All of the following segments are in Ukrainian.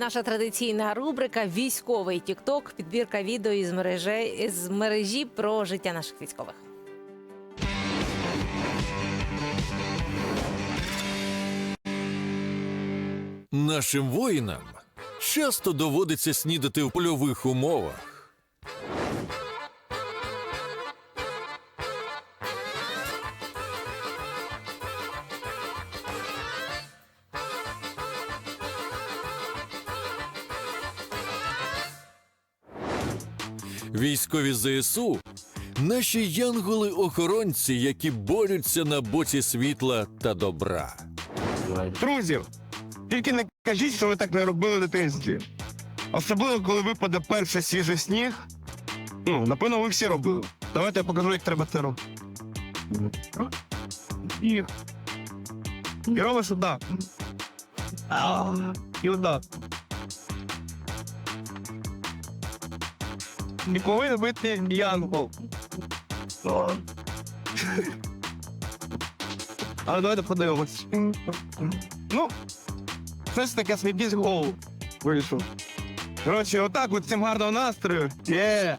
Наша традиційна рубрика Військовий Тікток. Підбірка відео із мережі, з мережі про життя наших військових. Нашим воїнам часто доводиться снідати в польових умовах. Військові ЗСУ наші янголи-охоронці, які борються на боці світла та добра. Друзі, тільки не кажіть, що ви так не робили в дитинстві. Особливо, коли випаде перший свіжий сніг. Ну, напевно, ви всі робили. Давайте я покажу, як треба це робити. І, і робиш отак. І отак. І повинен бути янгол. Але давайте подивимось. Ну, все ж таки свій гол вийшов. Коротше, отак от всім гарного настрою. Є!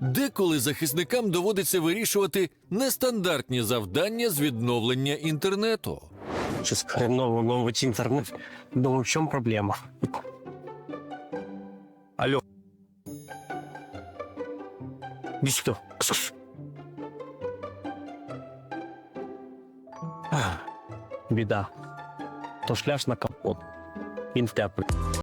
Деколи захисникам доводиться вирішувати нестандартні завдання з відновлення інтернету. Сейчас хреново ловить интернет. Думаю, в чем проблема? Алло. Иди біда, Ксус. Ах, То шляш на капот. Він теплий.